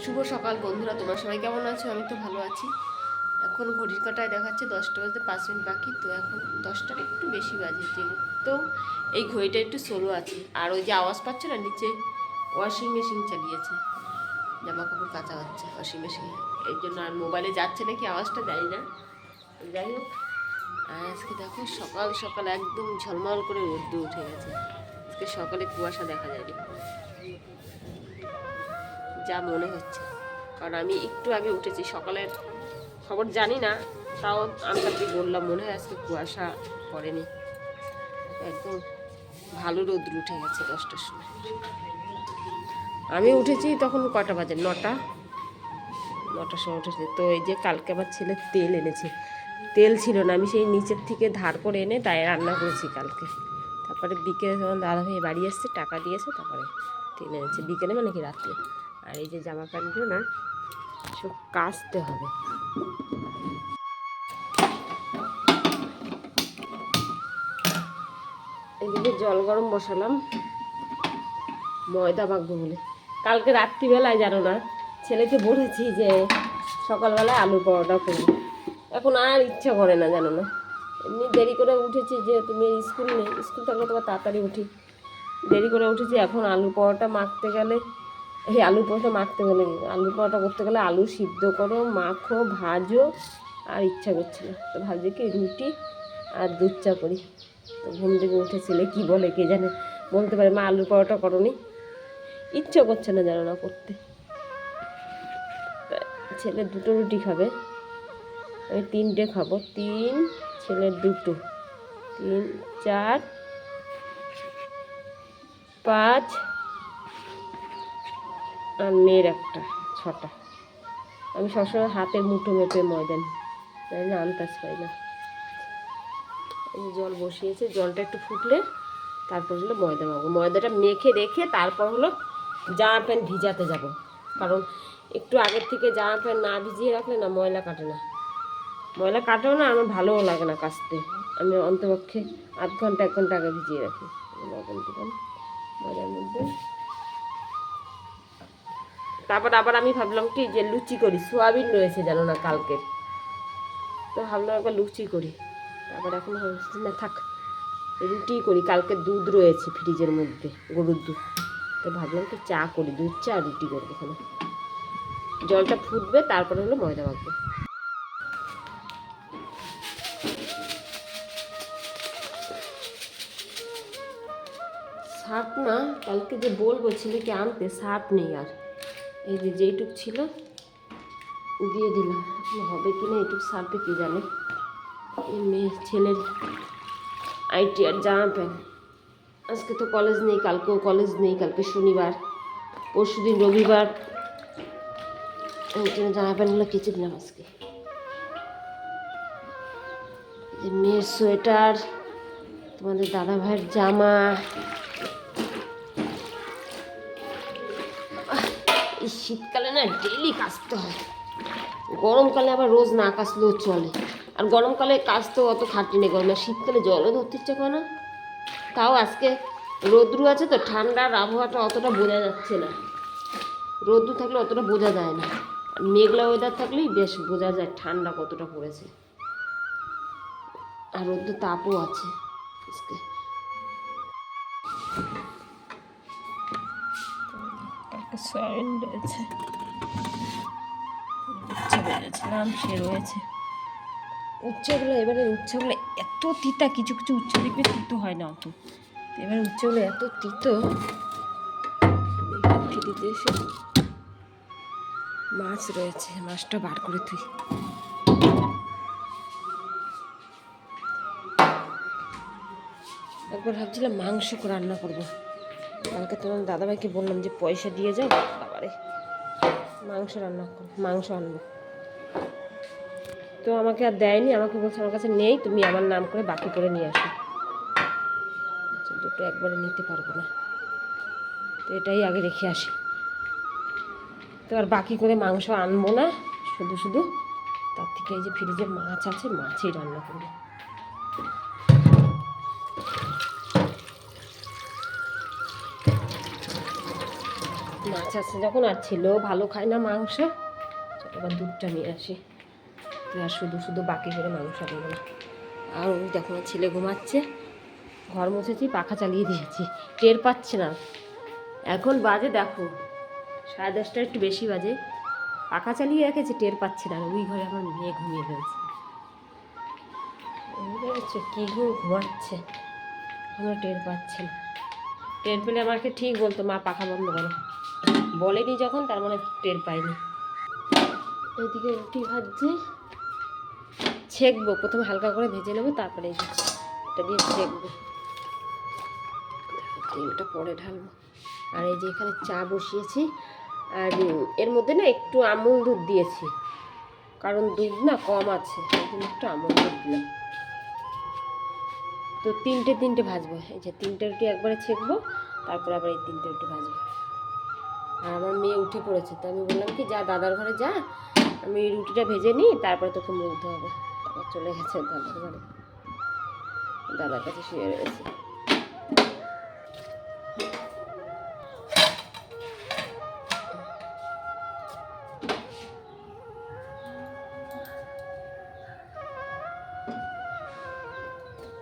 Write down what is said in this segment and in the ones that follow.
শুভ সকাল বন্ধুরা, তোমরা সবাই কেমন আছো? আমি তো ভালো আছি। এখন ঘড়ির কাটায় দেখাচ্ছে দশটা বাজতে পাঁচ মিনিট বাকি, তো এখন দশটার একটু বেশি বাজে তো এই ঘড়িটা একটু স্লো আছে। আর ওই যে আওয়াজ পাচ্ছ না, নিচে ওয়াশিং মেশিন চালিয়েছে জামা কাপড় কাচা হচ্ছে ওয়াশিং মেশিনে এই জন্য আর মোবাইলে যাচ্ছে নাকি আওয়াজটা দেয় না। যাই হোক, আর আজকে দেখো সকাল সকাল একদম ঝলমল করে রোদ্দু উঠে গেছে। আজকে সকালে কুয়াশা দেখা যায়নি। যা মনে হচ্ছে। কারণ আমি একটু আগে উঠেছি, সকালের খবর জানি না, তাও আনতাকে বললাম, মনে হয় আজকে কুয়াশা পড়েনি। একদম ভালো রোদ্র উঠে গেছে দশটার সময়। আমি উঠেছি তখন কটা বাজে? নটা? নটার সময় উঠেছি। তো এই যে কালকে আমার ছেলে তেল এনেছে। তেল ছিল না, আমি সেই নিচের থেকে ধার করে এনে তাই রান্না করেছি কালকে। তারপরে বিকেলে যখন দাদা ভাই বাড়ি এসছে টাকা দিয়েছে, তারপরে তেল এনেছে। বিকেলে মানে কি রাত্রে? আর এই যে জামা প্যান্টগুলো না, সব কাচতে হবে। এদিকে জল গরম বসালাম। ময়দা মাখবো বলে। কালকে রাত্রিবেলায় জানো না, ছেলেকে বলেছি যে সকালবেলায় আলু পরোটা করব। এখন আর ইচ্ছা করে না জানো না। এমনি দেরি করে উঠেছি যে তুমি স্কুল নেই, স্কুল থাকলে তোমার তাড়াতাড়ি উঠি। দেরি করে উঠেছি, এখন আলু পরোটা মাখতে গেলে এই আলু পরোটা মাখতে গেলে? আলু পরোটা করতে গেলে আলু সিদ্ধ করো, মাখো, ভাজো, আর ইচ্ছা করছে না। তো ভাবছি কি রুটি আর দুধ চা করি। তো ঘুম থেকে উঠে ছেলে কী বলে কে জানে? বলতে পারে, মা আলু পরোটা করনি। ইচ্ছা করছে না জানো না করতে। ছেলে দুটো রুটি খাবে। আমি তিনটে খাব। তিন ছেলের দুটো। তিন, চার, পাঁচ আর মেয়ের একটা, ছটা। আমি সবসময় হাতের মুঠো মেপে ময়দা নিই তাই না? আন্দাজ পাই না। জল বসিয়েছে, জলটা একটু ফুটলে তারপর হলো ময়দা মাখবো। ময়দাটা মেখে রেখে তারপর হলো জামা প্যান্ট ভিজাতে যাব। কারণ একটু আগের থেকে জামা প্যান্ট না ভিজিয়ে রাখলে না ময়লা কাটে না। ময়লা কাটেও না, আমার ভালোও লাগে না কাচতে। আমি অন্তপক্ষে আধ ঘণ্টা, এক ঘণ্টা আগে ভিজিয়ে রাখি। ময়দার মধ্যে। তারপর আবার আমি ভাবলাম কি যে লুচি করি, সোয়াবিন রয়েছে জানো না কালকে। তো ভাবলাম একবার লুচি করি। তারপর এখন ভাবছি না থাক, রুটি করি, কালকে দুধ রয়েছে ফ্রিজের মধ্যে, গরুর দুধ। তো ভাবলাম কি চা করি, দুধ, চা, রুটি করব এখানে। জলটা ফুটবে, তারপরে হলো ময়দা মাখবো। সার্ফ না, কালকে যে বলব ছেলেকে আনতে সার্ফ নেই আর। এই যে যেইটুক ছিল দিয়ে দিলাম। হবে কি না এইটুক সার্ফে কি জানে? এই মেয়ে, ছেলের আইটি আর জামা প্যান্ট। আজকে তো কলেজ নেই, কালকেও কলেজ নেই, কালকে শনিবার পরশু দিন রবিবার। ওই জন্য জামা প্যান্টগুলো কেচে দিলাম আজকে। মেয়ের সোয়েটার, তোমাদের দাদা ভাইয়ের জামা এই শীতকালে না ডেলি কাচতে হয়। গরমকালে আবার রোজ না কাচলেও চলে। আর গরমকালে কাচতেও অত খাটি নেই গরমে। শীতকালে জলও ধরতে ইচ্ছে করে না। তাও আজকে রোদ্রু আছে তো, ঠান্ডার আবহাওয়াটা অতটা বোঝা যাচ্ছে না। রোদ্রু থাকলে অতটা বোঝা যায় না। আর মেঘলা ওয়েদার থাকলেই বেশ বোঝা যায় ঠান্ডা কতটা পড়েছে। আর রোদ্র তাপও আছে আজকে। সয়াবিন রয়েছে উচ্ছেগুলো এবারে উচ্ছেগুলো এত তিতা, কিছু কিছু উচ্ছে দেখবে তিতো হয় না অত। এবারে উচ্ছেগুলো এত তিতো মাছ রয়েছে, মাছটা বার করে তুই। একবার ভাবছিলাম মাংস রান্না করব। কালকে তোমার দাদাভাইকে বললাম যে পয়সা দিয়ে যাও বাবারে মাংস রান্না করো মাংস আনব। তো আমাকে আর দেয়নি আমাকে বলছে আমার কাছে নেই তুমি আমার নাম করে বাকি করে নিয়ে আসো। আচ্ছা, দুটো একবারে নিতে পারব না। তো এটাই আগে রেখে আসি। তো আর বাকি করে মাংস আনব না শুধু শুধু তার থেকে এই যে ফ্রিজে মাছ আছে মাছই রান্না করব মাছ আছে যখন আর ছেলেও ভালো খায় না মাংস এবার দুধটা নিয়ে আসি। আর শুধু শুধু বাকি করে মাংস আনব না। আর ওই দেখো আমার ছেলে ঘুমাচ্ছে, ঘর মুছেছি, পাখা চালিয়ে দিয়েছি, টের পাচ্ছে না। এখন বাজে দেখো, সাড়ে দশটা একটু বেশি বাজে। পাখা চালিয়ে রেখেছে, টের পাচ্ছে না। ওই ঘরে আমার মেয়ে ঘুমিয়ে রয়েছে। বুঝতে কী ঘুম ঘুমাচ্ছে? আমরা টের পাচ্ছে না। টের পেলে আমাকে ঠিক বলতো, মা, পাখা বন্ধ করো। বলেনি যখন তার মানে টের পাইনি। এদিকে রুটি ভাজছে। ছেঁকবো প্রথমে হালকা করে ভেজে নেব তারপরে এটা দিয়ে ছেঁকবো। তেলটা পরে ঢালবো। আর এই যে এখানে চা বসিয়েছি আর এর মধ্যে না একটু আমুল দুধ দিয়েছি। কারণ দুধ না কম আছে জন্য একটু আমুল দুধ দিলাম। তো তিনটে তিনটে ভাজবো এই যে তিনটে রুটি একবারে ছেঁকবো তারপর আবার এই তিনটে রুটি ভাজবো। আর আমার মেয়ে উঠে পড়েছে। তো আমি বললাম কি, যা দাদার ঘরে যা, আমি রুটিটা ভেজে নিই, তারপরে তোকে মুলতে হবে। চলে গেছে দাদার ঘরে। দাদার কাছে শুয়ে রয়েছে।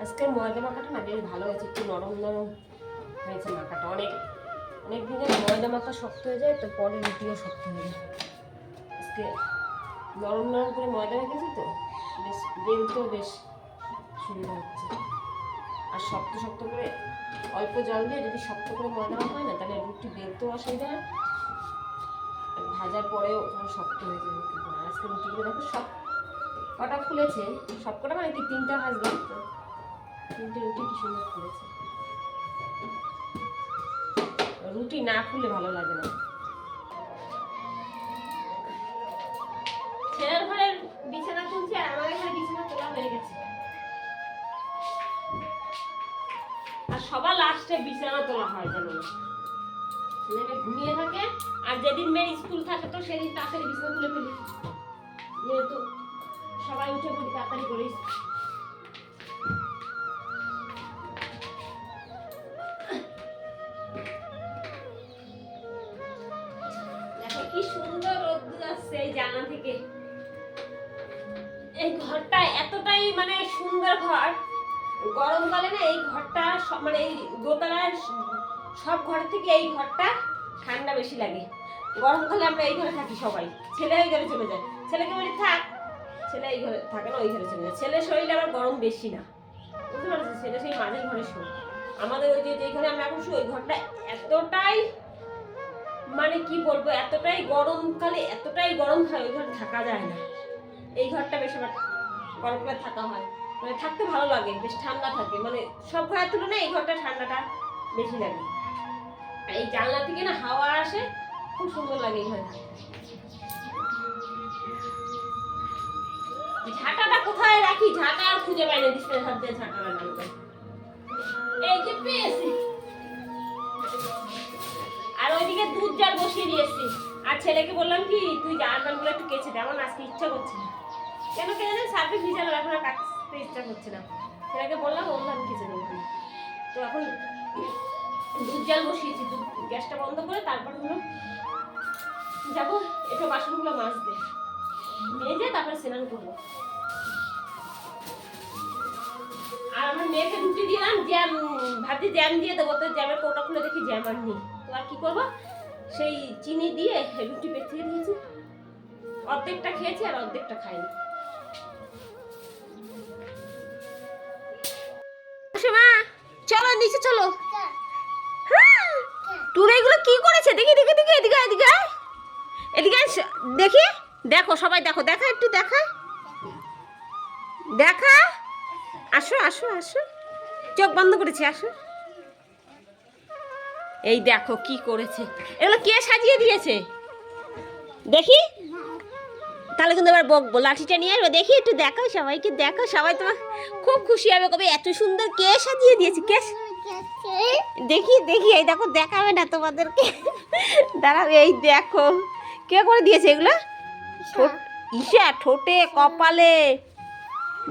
আজকের ময়দা মাখাটা না বেশ ভালো হয়েছে, একটু নরম নরম হয়েছে মাখাটা, অনেক অনেক দিনে ময়দা মাখা শক্ত হয়ে যায় তো পরে রুটিও শক্ত হয়ে যায়। আজকে নরম নরম করে ময়দা মেখেছি তো, বেশ বেলতেও বেশ সুবিধা হচ্ছে। আর শক্ত শক্ত করে অল্প জল দিয়ে যদি শক্ত করে ময়দা মাখা হয় না, তাহলে রুটি বেলতেও অসুবিধা হয়। আর ভাজার পরেও শক্ত হয়ে যায় আজকে রুটিগুলো দেখো সব কটা ফুলেছে, সব কটা মানে কি তিনটা ভাজলাম? তো তিনটে রুটি কি সুন্দর ফুলেছে। রুটি না খুলে ভালো লাগে না। ছেলের ঘরের বিছানা আর বিছানা তোলা হয়ে গেছে। আর সবার লাস্টে বিছানা তোলা হয় জানো না। ছেলেটা ঘুমিয়ে থাকে আর যেদিন মেয়ের স্কুল থাকে তো সেদিন তাড়াতাড়ি বিছানা তুলে ফেলি। যেহেতু সবাই উঠে পড়ি তাড়াতাড়ি করে গরমকালে না এই ঘরটা মানে এই দোতলার সব ঘর থেকে এই ঘরটা ঠান্ডা বেশি লাগে। গরমকালে আমরা এই ঘরে থাকি সবাই। ছেলে ওই ঘরে চলে যায়। ছেলেকে বলি, থাক, ছেলে এই ঘরে থাকে না, ওই ঘরে চলে যায়। ছেলের শরীরে আবার গরম বেশি না। বুঝতে পারছ ছেলে সেই মাঝের ঘরে শোয়। আমাদের ওই যে যেখানে আমরা এখন ওই ঘরটা এতটাই মানে কি বলব, এতটাই গরমকালে, এতটাই গরম হয়, ওই ঘরে থাকা যায় না। এই ঘরটা বেশ আবার গরমকালে থাকা হয়। মানে থাকতে ভালো লাগে, বেশ ঠান্ডা থাকে। মানে সব ঘরের তুলনায় এই ঘরটা ঠান্ডাটা বেশি লাগে। এই জানলা থেকে না হাওয়া আসে, খুব সুন্দর লাগে এই ঝাঁটাটা কোথায় রাখি? ঝাঁটা আর খুঁজে পাই না হাত দিয়ে নামবে এই যে পেয়েছি। আর ওইদিকে দুধ জাল বসিয়ে দিয়েছি। আর ছেলেকে বললাম কি, তুই জামাগুলো একটু কেচে দে আজকে ইচ্ছা করছে না। কেন কে জানেন সার্ফে ভিজানো এখন আর কাচতে ইচ্ছা করছে না। ছেলেকে বললাম, ও আমি দেবো তো এখন দুধ জাল বসিয়েছি, দুধ গ্যাসটা বন্ধ করে তারপর হলো যাব একটু বাসনগুলো মাজতে। মেজে তারপরে স্নান করব। আর আমার মেয়েকে রুটি দিলাম জ্যাম ভাবছি জ্যাম দিয়ে দেবো, তো জ্যামের কৌটা খুলে দেখি জ্যাম আর নেই। তো আর কি করব? সেই চিনি দিয়ে রুটি পেঁচিয়ে দিয়েছি। অর্ধেকটা খেয়েছি আর অর্ধেকটা খাইনি। চলো। হ্যাঁ, তোর এগুলো কি করেছে? দেখি দেখি দেখি এদিকে এদিকে। এদিকে দেখি। দেখো সবাই দেখো। দেখা একটু দেখা। দেখা। আসো আসো আসো। চোখ বন্ধ করেছি আসো। এই দেখো কি করেছে। এগুলো কে সাজিয়ে দিয়েছে? দেখি। তাহলে কিন্তু এবার বকবো লাঠিটা নিয়ে আসব। দেখি একটু দেখো সবাইকে দেখো সবাই তোমার খুব খুশি হবে কবে এত সুন্দর কে সাজিয়ে দিয়েছে? কে দেখি দেখি এই দেখো দেখাবে না তোমাদেরকে। দাঁড়াবে এই দেখো। কে করে দিয়েছে এগুলো? ঈশা। ঠোঁটে কপালে।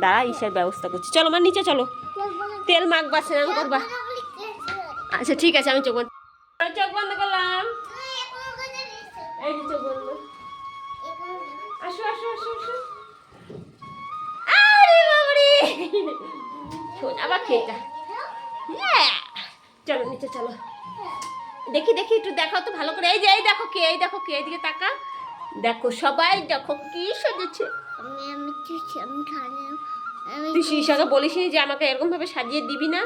দাঁড়া ঈশার ব্যবস্থা করছি। চলো আমার নিচে চলো। তেল মাখবা স্নান করবা। আচ্ছা ঠিক আছে আমি চোখ বন্ধ চোখ বন্ধ করলাম। এই যে চোখ বন্ধ। আসো আসো আসো আসো। আরে বাবারে! সোজা বা খেয়েটা চলো নিচে চলো। দেখি দেখি একটু দেখাও তো ভালো করে। এই যে এই দেখো কে এই দেখো কে এইদিকে তাকা দেখো সবাই দেখো কি সেজেছে। তুই শিশাকে বলিস যে আমাকে এরকম ভাবে সাজিয়ে দিবি না?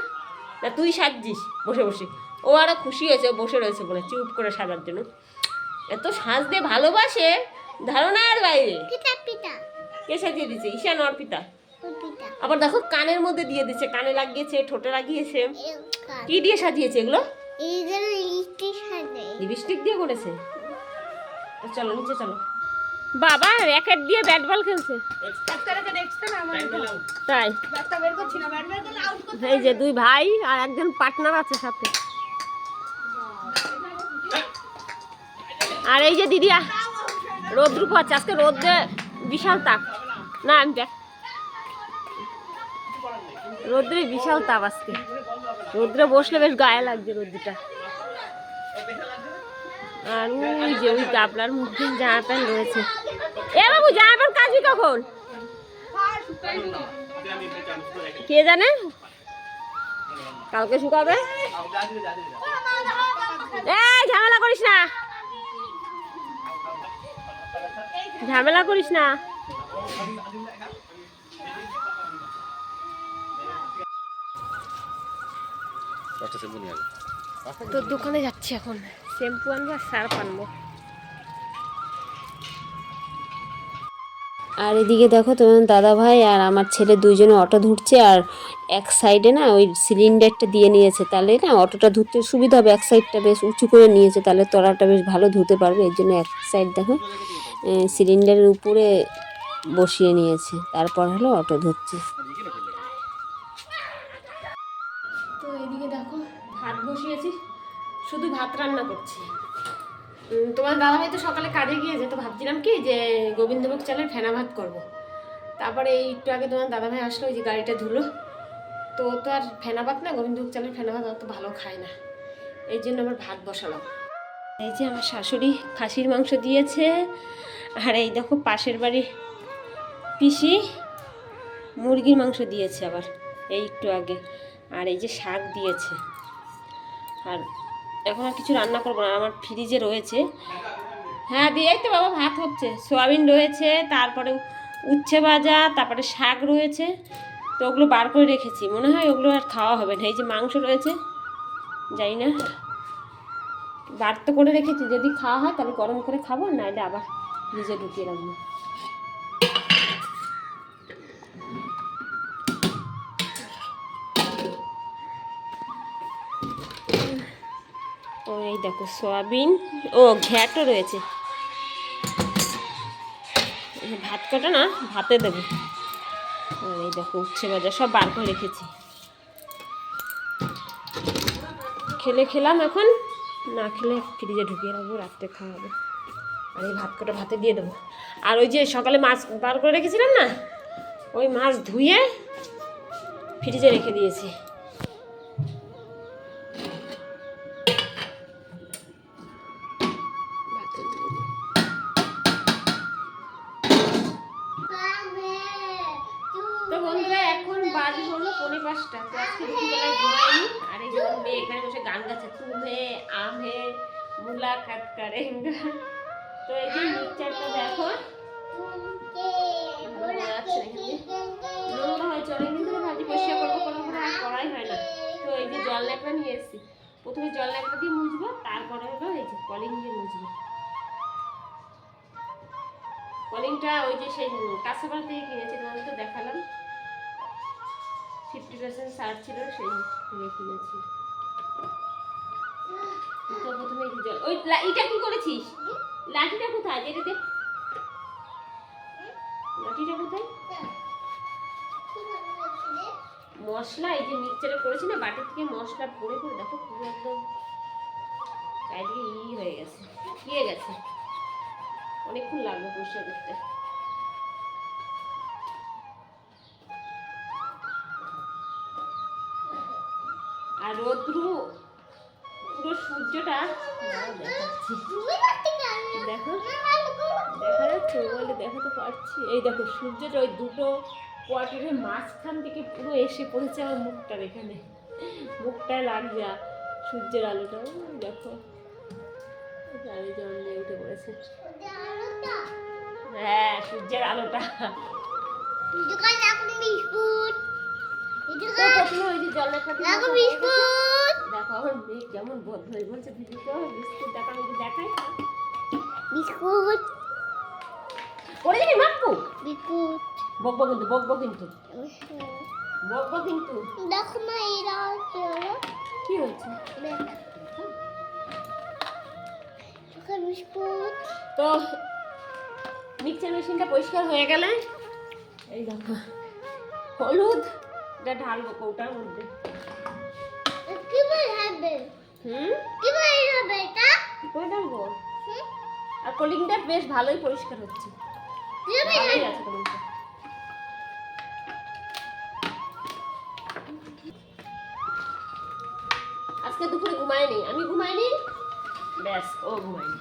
না তুই সাজছিস বসে বসে। ও আরও খুশি হয়েছে বসে রয়েছে বলে চুপ করে সাজার জন্য। এত সাজতে ভালোবাসে ধারণার বাইরে। কে সাজিয়ে দিচ্ছে ঈশান অর্পিতা পিতা। আবার দেখো কানের মধ্যে দিয়ে দিচ্ছে কানে লাগিয়েছে ঠোঁটে লাগিয়েছে। কি দিয়ে সাজিয়েছে এগুলো? লিপস্টিক দিয়ে করেছে? চলো নিচে চলো। বাবা র্যাকেট দিয়ে ব্যাট বল খেলছে। তাই। এই যে দুই ভাই আর একজন পার্টনার আছে সাথে। আর এই যে দিদি আ- রোদ্র পাচ্ছে আজকে রোদ্রে বিশাল তাপ। না আমি দেখ রোদ্রে বিশাল তাপ আজকে। রোদ্রে বসলে বেশ গায়ে লাগছে রোদ্রটা। আর ওই যে ওই গাবলার মধ্যে জামা প্যান্ট রয়েছে। এ বাবু, জামা প্যান্ট কাজবি কখন? কে জানে? কালকে শুকাবে? এই, ঝামেলা করিস না। ঝামেলা করিস না। তো দোকানে যাচ্ছি এখন। শ্যাম্পু আনব আর সার্ফ আনব। আর এদিকে দেখো তোমার দাদা ভাই আর আমার ছেলে দুইজনে অটো ধুটছে আর এক সাইডে না ওই সিলিন্ডারটা দিয়ে নিয়েছে। তাহলে না অটোটা ধুতে সুবিধা হবে এক সাইডটা বেশ উঁচু করে নিয়েছে তাহলে তলাটা বেশ ভালো ধুতে পারবে। এর জন্য এক সাইড দেখো সিলিন্ডারের উপরে বসিয়ে নিয়েছে। তারপর হলো অটো ধুচ্ছে শুধু ভাত রান্না করছি। তোমার দাদা ভাই তো সকালে কাজে গিয়েছে, তো ভাবছিলাম কি যে গোবিন্দভোগ চালের ফেনা ভাত করব। তারপরে এই একটু আগে তোমার দাদা ভাই আসলো, ওই যে গাড়িটা ধুলো। তো তো আর ফেনা ভাত না, গোবিন্দভোগ চালের ফেনা ভাত অত ভালো খায় না। এই জন্য আমার ভাত বসালাম। এই যে আমার শাশুড়ি খাসির মাংস দিয়েছে, আর এই দেখো পাশের বাড়ি পিসি মুরগির মাংস দিয়েছে আবার, এই একটু আগে। আর এই যে শাক দিয়েছে। আর এখন আর কিছু রান্না করব না, আমার ফ্রিজে রয়েছে। হ্যাঁ দিয়ে এই তো বাবা, ভাত হচ্ছে। সোয়াবিন রয়েছে, তারপরে উচ্ছে ভাজা, তারপরে শাক রয়েছে। তো ওগুলো বার করে রেখেছি। মনে হয় ওগুলো আর খাওয়া হবে না। এই যে মাংস রয়েছে, জানি না। বার তো করে রেখেছি। যদি খাওয়া হয় তাহলে গরম করে খাব, নাহলে আবার ফ্রিজে ঢুকিয়ে রাখব। এই দেখো সয়াবিন ও ঘ্যাটও রয়েছে। ভাত কটা না? ভাতে দেবো। এই দেখো উচ্ছে ভাজা সব বার করে রেখেছি। খেলে খেলাম এখন? না খেলে ফ্রিজে ঢুকিয়ে রাখব, রাত্রে খাওয়া হবে আর এই ভাত কটা ভাতে দিয়ে দেবো। আর ওই যে সকালে মাছ বার করে রেখেছিলাম না, ওই মাছ ধুয়ে ফ্রিজে রেখে দিয়েছি। মুলাকাত তো এই যে মিক্সচারটা দেখো। নোংরা হয়েছে ধরে করব, কোনো করে আর করাই হয় না। তো এই যে জল ন্যাকড়া নিয়ে প্রথমে জল ন্যাকড়া দিয়ে মুছবো, তারপরে হলো এই যে কলিং দিয়ে মুছবো। কলিংটা ওই যে সেই কাঁচাপাড়া থেকে কিনেছি তো দেখালাম। ফিফটি পার্সেন্ট ছাড় ছিল, সেই কিনেছি। ওই এটা কি করেছিস? লাঠিটা কোথায়? যেটা দেখ লাঠিটা কোথায়? মশলা, এই যে মিক্সচারে করেছি না, বাটির থেকে মশলা ভরে করে দেখো পুরো একদম চারিদিকে ই হয়ে গেছে শুকিয়ে গেছে? অনেকক্ষণ লাগবে পরিষ্কার করতে আর রোদ্রু পুরো সূর্যটা দেখো দেখা যাচ্ছে মোবাইলে দেখাতে পারছি। এই দেখো সূর্যের ওই দুটো কোয়ার্টারের মাঝখান থেকে পুরো এসে পড়েছে আমার মুখটার এখানে। মুখটায় আর সূর্যের আলোটা। দেখো। গাড়ি জল উঠে পড়েছে। হ্যাঁ সূর্যের আলোটা। Biscuit biscuit. দেখো কেমন বদ্ধ বলছে বিস্কুট দেখা দেখাই। বিস্কুট। পড়ে যাবি মাপ্পু বিস্কুট। বকবো কিন্তু বকবো কিন্তু। বকবো কিন্তু। দেখো মা এরা কি হলো? কি হয়েছে? দোকান বিস্কুট। তো মিক্সচার মেশিনটা পরিষ্কার হয়ে গেলে এই দেখো হলুদ। এটা ঢালবো কৌটার মধ্যে হুম? আর কলিংটা বেশ ভালোই পরিষ্কার হচ্ছে। ভালোই আছে কলিংটা। আজকে দুপুরে ঘুমায়নি আমি ঘুমাইনি ব্যাস ও ঘুমায়নি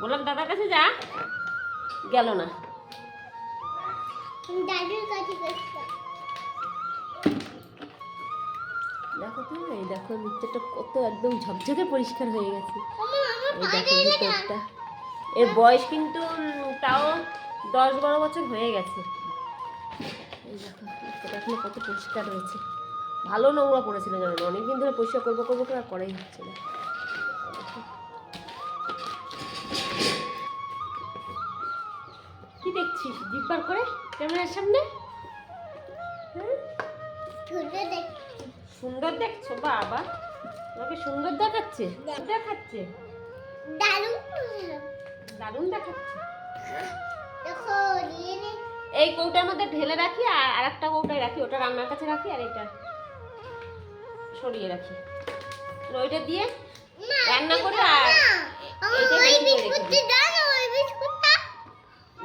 বললাম দাদার কাছে যা। গেল না। দাদুর কাছে দেখো তো এই দেখো মিক্সচারটা কত একদম ঝকঝকে পরিষ্কার হয়ে গেছে। এই দেখো ভিতরটা। এর বয়স কিন্তু তাও দশ বারো বছর হয়ে গেছে। এই দেখো মিক্সচারটা এখনও কত পরিষ্কার রয়েছে ভালো নোংরা পড়েছিল জানো না? অনেকদিন ধরে পরিষ্কার করব করব করে আর করাই হচ্ছে না। কি দেখছিস? জিব্বার করে? ক্যামেরার সামনে? হ্যাঁ? ছোট দেখ সুন্দর দেখছ বাবা। তোমাকে সুন্দর দেখাচ্ছে? দেখাচ্ছে? দারুণ। দারুণ দেখাচ্ছে। এই কৌটার মধ্যে ঢেলে রাখি আর আরেকটা কৌটায় রাখি। ওটা রান্নার কাছে রাখি আর এটা সরিয়ে রাখি। ওইটা দিয়ে রান্না করে আর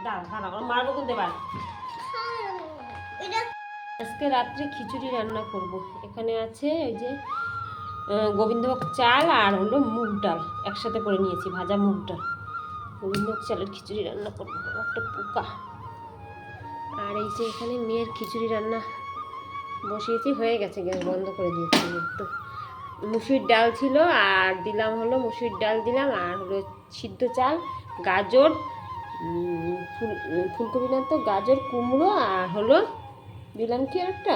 দাঁড়া দাঁড়া মারবো কিন্তু এবার। এটা আজকে রাত্রে খিচুড়ি রান্না করব। এখানে আছে এই যে গোবিন্দভোগ চাল আর হলো মুগ ডাল। একসাথে করে নিয়েছি, ভাজা মুগ ডাল। গোবিন্দভোগ চালের খিচুড়ি রান্না করব, একটা পোকা। আর এই যে এখানে মেয়ের খিচুড়ি রান্না বসিয়েছি, হয়ে গেছে গ্যাস বন্ধ করে দিয়েছি। একটু মুসুরির ডাল ছিল আর দিলাম হলো মুসুর ডাল দিলাম আর হলো সিদ্ধ চাল, গাজর ফুল, ফুলকপি না তো, গাজর, কুমড়ো আর হলো দিলাম কি একটা?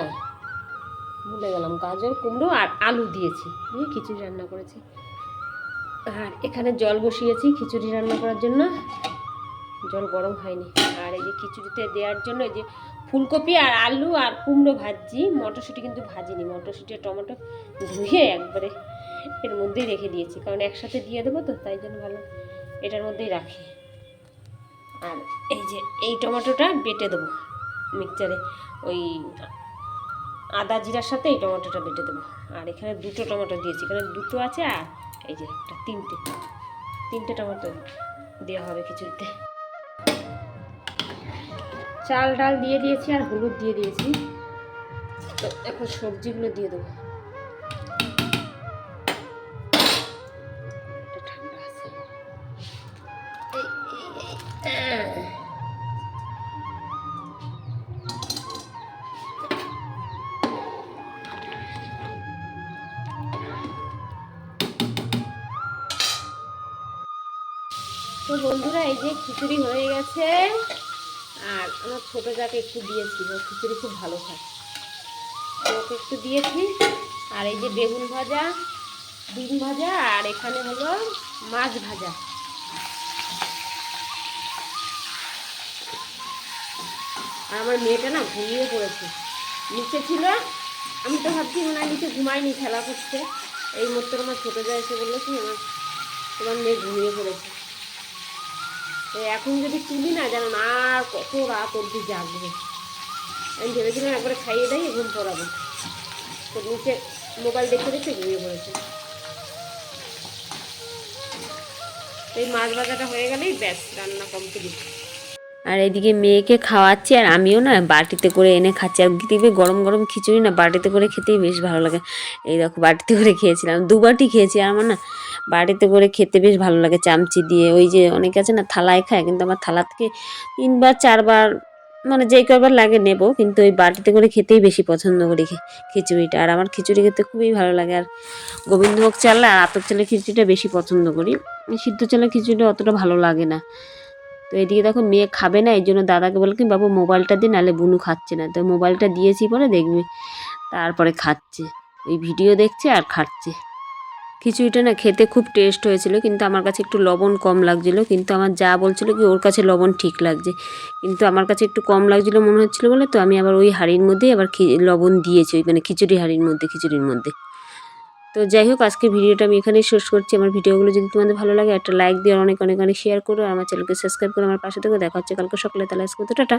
ভুলে গেলাম, গাজর, কুমড়ো আর আলু দিয়েছি। দিয়ে খিচুড়ি রান্না করেছি। আর এখানে জল বসিয়েছি খিচুড়ি রান্না করার জন্য। জল গরম হয়নি। আর এই যে খিচুড়িতে দেওয়ার জন্য এই যে ফুলকপি আর আলু আর কুমড়ো ভাজি মটরশুঁটি কিন্তু ভাজিনি। মটরশুঁটি টমেটো ধুয়ে একবারে এর মধ্যেই রেখে দিয়েছি। কারণ একসাথে দিয়ে দেবো তো, তাই জন্য ভালো। এটার মধ্যেই রাখি। আর এই যে এই টমেটোটা বেটে দেবো। মিক্সচারে ওই আদা জিরার সাথে এই টমেটোটা বেটে দেবো। আর এখানে দুটো টমেটো দিয়েছি। এখানে দুটো আছে আর এই যে একটা, তিনটে। তিনটে টমেটো দেওয়া হবে খিচুড়িতে। চাল, ডাল দিয়ে দিয়েছি আর হলুদ দিয়ে দিয়েছি। তো এখন সবজিগুলো দিয়ে দেবো। তো বন্ধুরা, এই যে খিচুড়ি হয়ে গেছে। আর আমার ছোটো যাকে একটু দিয়েছি ও খিচুড়ি খুব ভালো খায়। ওকে একটু দিয়েছি। আর এই যে বেগুন ভাজা, ডিম ভাজা, আর এখানে হলো মাছ ভাজা। আর আমার মেয়েটা না ঘুমিয়ে পড়েছে। নিচে ছিল, আমি তো ভাবছি মনে হয় নিচে ঘুমায়নি, খেলা করছে। এই মুহূর্তে আমার ছোটো যা এসে বলল কি আমার তোমার মেয়ে ঘুমিয়ে পড়েছে। এখন যদি তুলি না যেন না, আর কত রাত অবধি জাগবে। আমি ভেবেছিলাম একবারে খাইয়ে দেয় ঘুম পড়াবো। তো নিচে মোবাইল দেখে দেখে ঘুমিয়ে পড়েছে। এই মাছ ভাজাটা হয়ে গেলেই ব্যাস, রান্না কমপ্লিট আর এদিকে মেয়েকে খাওয়াচ্ছি আর আমিও না বাটিতে করে এনে খাচ্ছি। আর দেখবে গরম গরম খিচুড়ি না বাটিতে করে খেতেই বেশ ভালো লাগে। এই দেখো বাটিতে করে খেয়েছিলাম, দু বাটি খেয়েছি আর আমার না বাটিতে করে খেতে বেশ ভালো লাগে। চামচি দিয়ে ওই যে অনেকে আছে না থালায় খায়, কিন্তু আমার থালা থেকে তিনবার, চারবার মানে যেই কয়বার লাগে নেব, কিন্তু ওই বাটিতে করে খেতেই বেশি পছন্দ করি খিচুড়িটা। আর আমার খিচুড়ি খেতে খুবই ভালো লাগে। আর গোবিন্দভোগ চাল আর আতপ চালের খিচুড়িটা বেশি পছন্দ করি। সিদ্ধ চালের খিচুড়িটা অতটা ভালো লাগে না। তো এদিকে দেখো মেয়ে খাবে না এই জন্য দাদাকে বলে কি, বাবু মোবাইলটা দিন নাহলে বুনু খাচ্ছে না। তো মোবাইলটা দিয়েছি পরে দেখবে, তারপরে খাচ্ছে। ওই ভিডিও দেখছে আর খাচ্ছে। খিচুড়িটা না খেতে খুব টেস্ট হয়েছিল, কিন্তু আমার কাছে একটু লবণ কম লাগছিল, কিন্তু আমার যা বলছিল কি, ওর কাছে লবণ ঠিক লাগছে। কিন্তু আমার কাছে একটু কম লাগছিল মনে হচ্ছিল বলে, তো আমি আবার ওই হাঁড়ির মধ্যেই আবার লবণ দিয়েছি, ওই মানে খিচুড়ি হাঁড়ির মধ্যে, খিচুড়ির মধ্যে। তো যাই হোক আজকে ভিডিওটা আমি এখানেই শেষ করছি। আমার ভিডিওগুলো যদি তোমাদের ভালো লাগে, একটা লাইক দিয়ে অনেক অনেক অনেক শেয়ার করো। আর আমার চ্যানেলকে সাবস্ক্রাইব করে আমার পাশে থেকে। দেখা হচ্ছে কালকে সকালে। তাহলে আজকে তো টাটা।